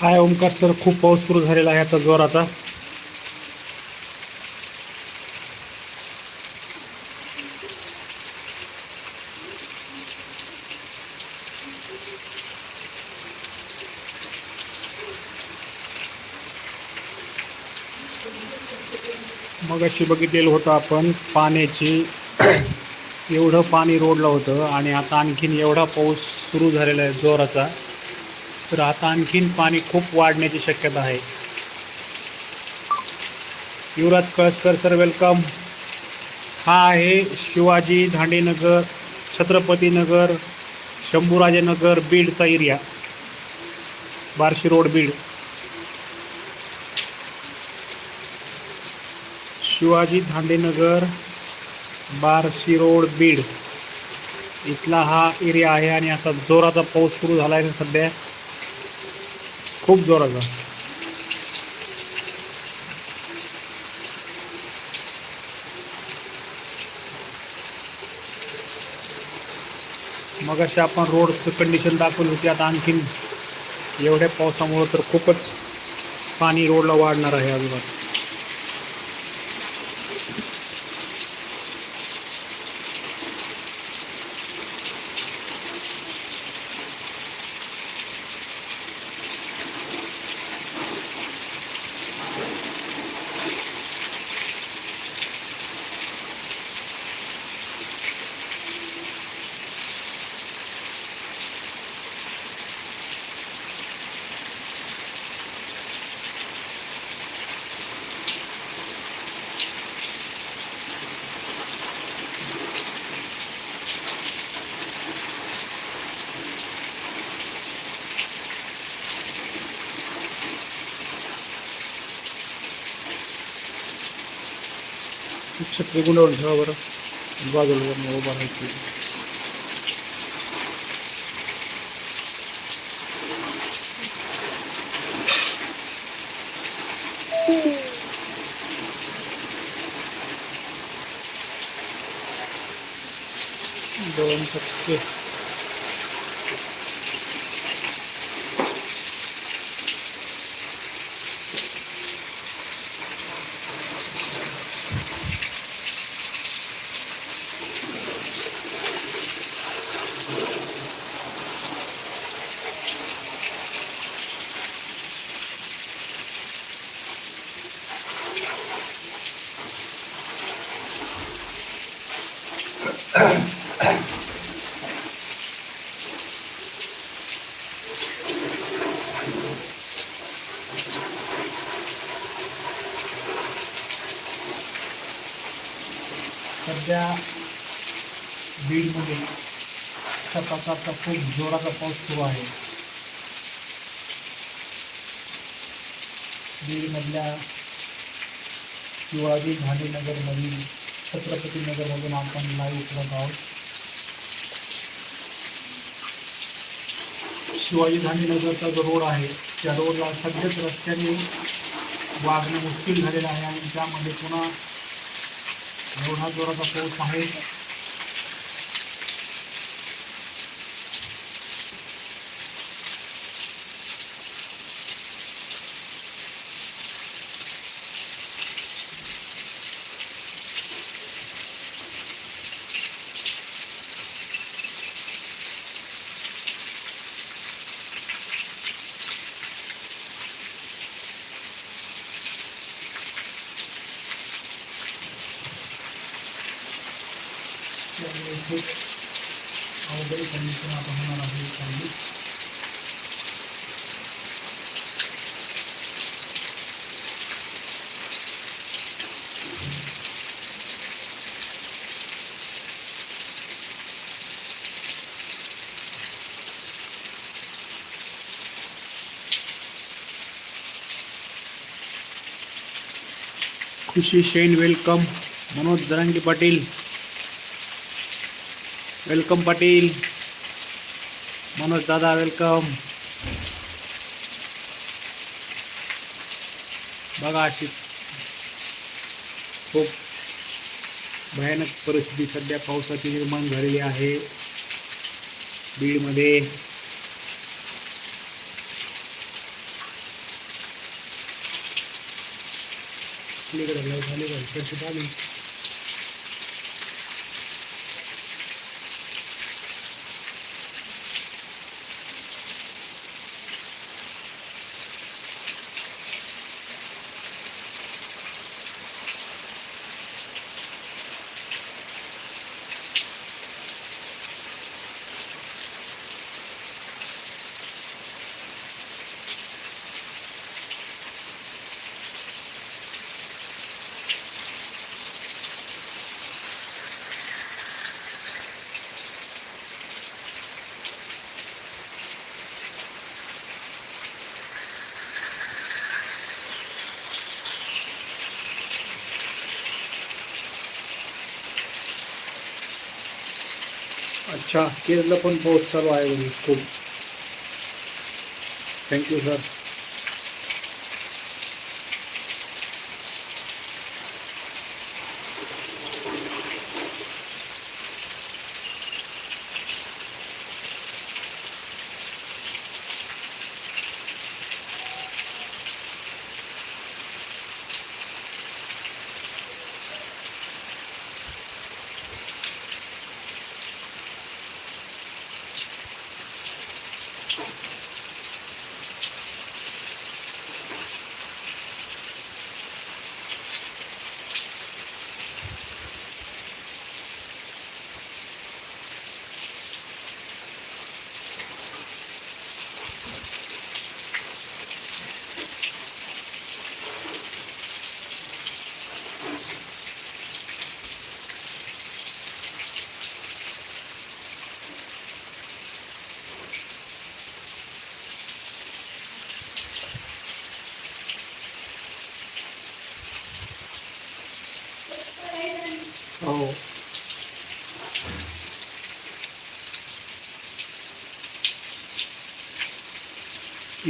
हाय Omkar sir खूप पाऊस सुरू झालेला आहे आता जोराचा. मगाशी बघितलेलं होतं आपण पाण्याची एवढं पाणी रोडलं होतं आणि आता आणखीन एवढा पाऊस सुरू झालेला आहे जोराचा. तर आता आणखीन पाणी खूप वाढण्याची शक्यता आहे. युवराज कळसकर सर वेलकम हा आहे Shivaji Dhandenagar Chhatrapatinagar Shambhurajenagar बीडचा area Barshi road Beed. Shivaji Dhandenagar Barshi road Beed. इथला हा एरिया आहे आणि असा जोराचा पाऊस सुरू झाला आहे सध्या. खूप जोराचा मग अशी आपण रोडचं कंडिशन दाखवली होती आता आणखीन एवढ्या पावसामुळं तर खूपच पाणी रोडला वाढणार आहे अजिबात. छत्री गुंडावून ठेवा बरं. बाजूला वरनं उभा राहायची. दोन टक्के सध्या बीडमध्ये अशा प्रकारचा खूप जोराचा पाऊस सुरू आहे. बीडमधल्या शिवाजी गांधीनगरमधील छत्रपती नगरमधून आपण लाईव्ह करत हाउस शिवाजी गांधीनगरचा जो रोड आहे त्या रोडला सध्याच रस्त्याने वागणं मुश्किल झालेलं आहे आणि त्यामध्ये पुन्हा एवढा जोराचा पाऊस खूप अवघड कंडिशन आता होणार आहे चांगली खुशी शेन वेलकम. मनोज जरांगी पाटील. वेलकम पाटील मनोज दादा वेलकम बघा अशी खूप भयानक परिस्थिती सध्या पावसाची निर्माण झालेली आहे. बीडमध्ये. झाली अच्छा केरला पण पाऊस चालू आहे खूप. थँक्यू सर हो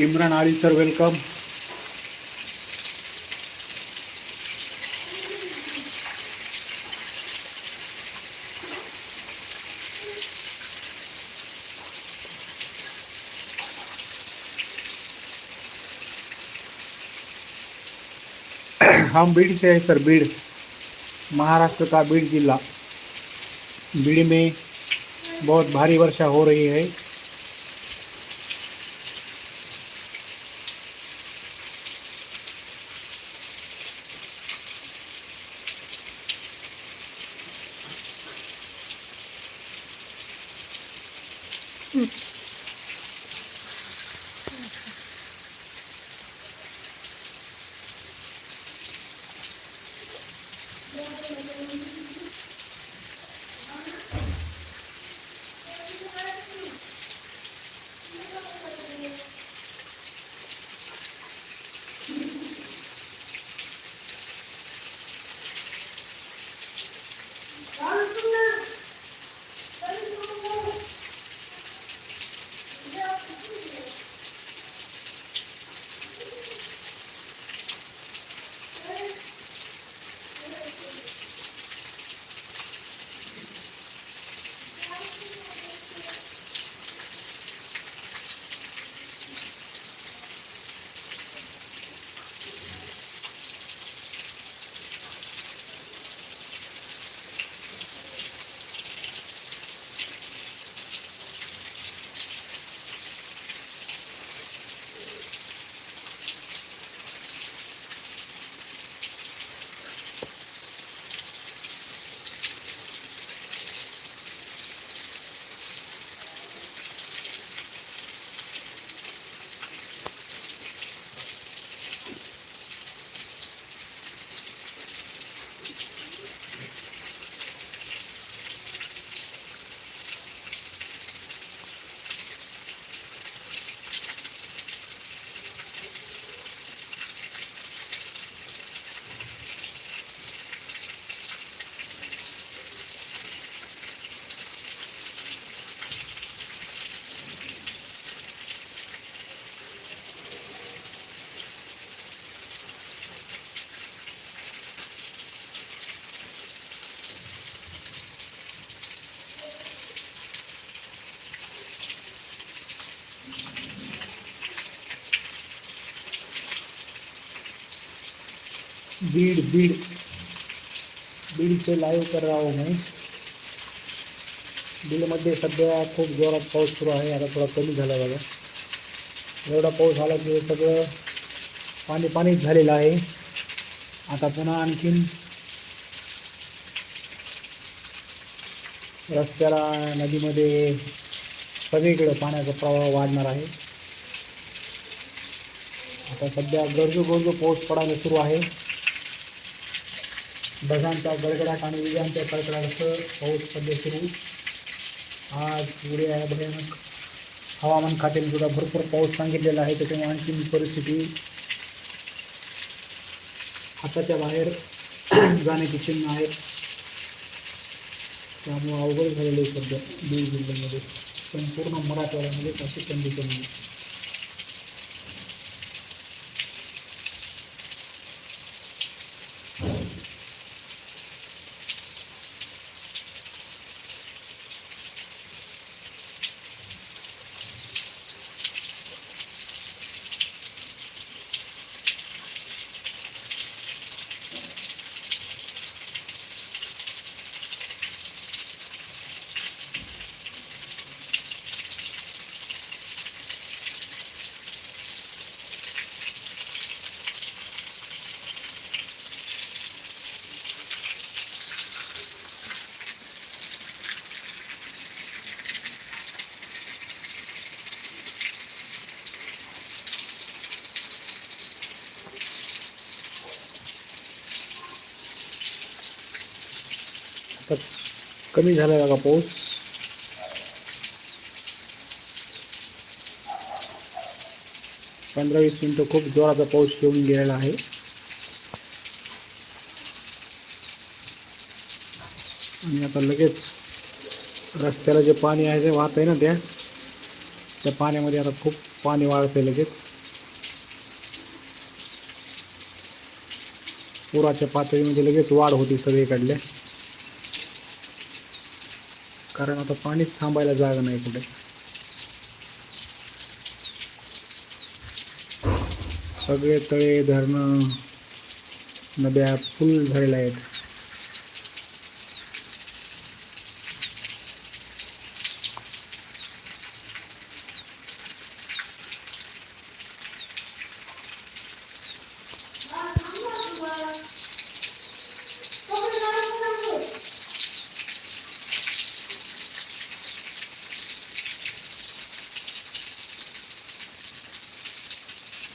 इम्रान आली सर वेलकम हम बीड़ से हैं सर, बीड़। महाराष्ट्र का बीड़ जिला। बीड़ में बहुत भारी वर्षा हो रही है। Hmm. बीड बीड. बीड से लाईव्ह कर रहा हूँ मी. बीडमध्ये सध्या खूप जोरात पाऊस सुरू आहे. आता थोडा कमी झाला बघा. एवढा पाऊस आला की सगळं पाणी पाणीच झालेलं आहे. आता पुन्हा आणखीन रस्त्याला नदीमध्ये सगळीकडे पाण्याचा प्रवाह वाढणार आहे. आता सध्या गरजू गरजू पाऊस पडायला सुरू आहे. ढगांचा गडगडाट आणि विजांच्या कडकडाटासह पाऊस सध्या सुरू. आज उद्या आहे भयानक हवामान खात्याने सुद्धा भरपूर पाऊस सांगितलेला आहे. त्याच्यामुळे आणखी परिस्थिती हाताच्या बाहेर जाण्याची चिन्ह आहेत त्यामुळे अवघड झालेलं आहे सध्या. बीड जिल्ह्यामध्ये. संपूर्ण मराठवाड्यामध्ये अशी कंडिशन आहे कमी झाला आहे बघा पाऊस. पंधरा वीस मिनटं खूप जोराचा पाऊस येऊन गेलेला आहे. आणि आता लगेच रस्त्याला जे पाणी आहे ते वाहत आहे ना त्या. त्या पाण्यामध्ये आता खूप पाणी वाढतंय लगेच. पुराच्या पातळीमध्ये लगेच वाढ होती सगळीकडल्या. कारण आता पाणीच थांबायला जागा नाही कुठे. सगळे तळे धरणं नद्या फुल झालेल्या आहेत.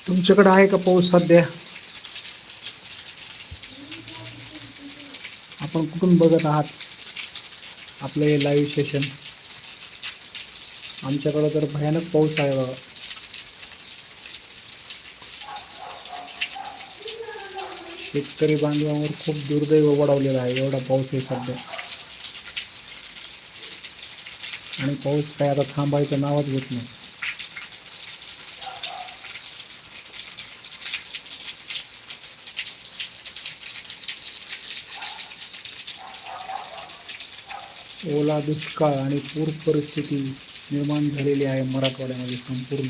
तुमच्याकडे आहे का पाऊस सध्या? आपण कुठून बघत आहात? आपलं हे लाईव्ह सेशन आमच्याकडं तर भयानक पाऊस आहे बघा शेतकरी बांधवांवर खूप दुर्दैव वडावलेला आहे एवढा पाऊस आहे सध्या. आणि पाऊस काय आता थांबायचं नावच घेत नाही. ओला दुष्काळ आणि पूर परिस्थिती निर्माण झालेली आहे मराठवाड्यामध्ये संपूर्ण.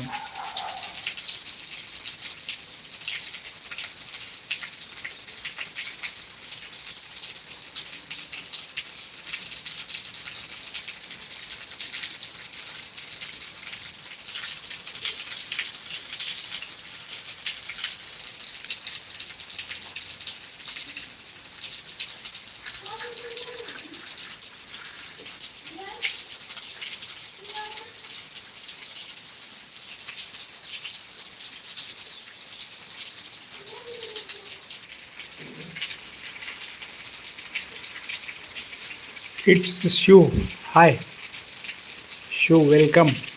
It's Shiv. Hi. Shiv, welcome.